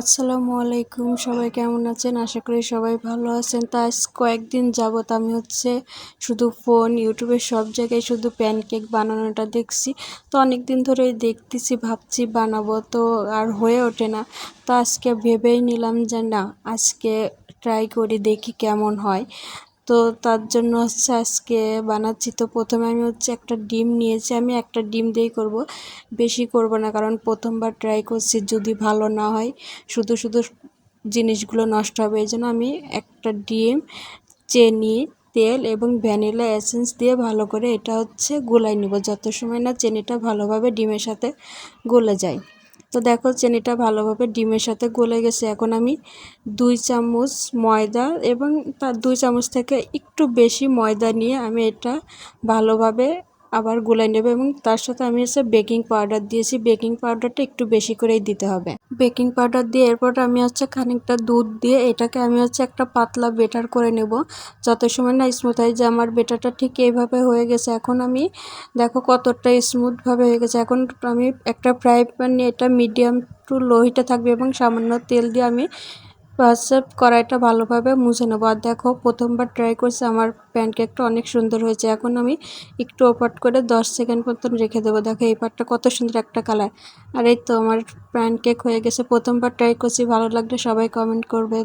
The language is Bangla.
আসসালামু আলাইকুম, সবাই কেমন আছেন? আশা করি সবাই ভালো আছেন। তা আজ কয়েকদিন যাবত আমি হচ্ছে শুধু ফোন, ইউটিউবে সব জায়গায় শুধু প্যানকেক বানানোটা দেখছি। তো অনেক দিন ধরেই দেখতেছি, ভাবছি বানাবো, তো আর হয়ে ওঠে না। তো আজকে ভেবেই নিলাম যে না, আজকে ট্রাই করি, দেখি কেমন হয়। তো তার জন্য হচ্ছে আজকে বানাচ্ছি। তো প্রথমে আমি হচ্ছে একটা ডিম নিয়েছি। আমি একটা ডিম দিয়েই করব। বেশি করব না, কারণ প্রথমবার ট্রাই করছি যদি ভালো না হয়, শুধু শুধু জিনিসগুলো নষ্ট হবে। এই জন্য আমি একটা ডিম, চেনি, তেল এবং ভ্যানিলা এসেন্স দিয়ে ভালো করে এটা হচ্ছে গোলাই নিব। যত সময় না চেনিটা ভালোভাবে ডিমের সাথে গলে যায়। তো দেখো চিনিটা ভালোভাবে ডিমের সাথে গলে গেছে। এখন আমি দুই চামচ ময়দা এবং তার দুই চামচ থেকে একটু বেশি ময়দা নিয়ে আমি এটা ভালোভাবে আবার গুলাই নেবে এবং তার সাথে আমি হচ্ছে বেকিং পাউডার দিয়েছি। বেকিং পাউডারটা একটু বেশি করেই দিতে হবে। বেকিং পাউডার দিয়ে এরপর আমি হচ্ছে খানিকটা দুধ দিয়ে এটাকে আমি হচ্ছে একটা পাতলা বেটার করে নেব। যত সময় না স্মুথ হয় যে আমার বেটারটা ঠিক এইভাবে হয়ে গেছে। এখন আমি দেখো কতটা স্মুথভাবে হয়ে গেছে। এখন আমি একটা ফ্রাই প্যান নিয়ে এটা মিডিয়াম টু লো হিটে থাকবে এবং সামান্য তেল দিয়ে আমি হোয়াটসঅ্যাপ কড়াইটা ভালোভাবে মুছে নেব। আর দেখো, প্রথমবার ট্রাই করছে, আমার প্যানকেকটা অনেক সুন্দর হয়েছে। এখন আমি একটু ওপাট করে দশ সেকেন্ড মতন রেখে দেবো। দেখো, এই পাটটা কত সুন্দর একটা কালার আর এই তো আমার প্যানকেক হয়ে গেছে। প্রথমবার ট্রাই করছি, ভালো লাগলে সবাই কমেন্ট করবে।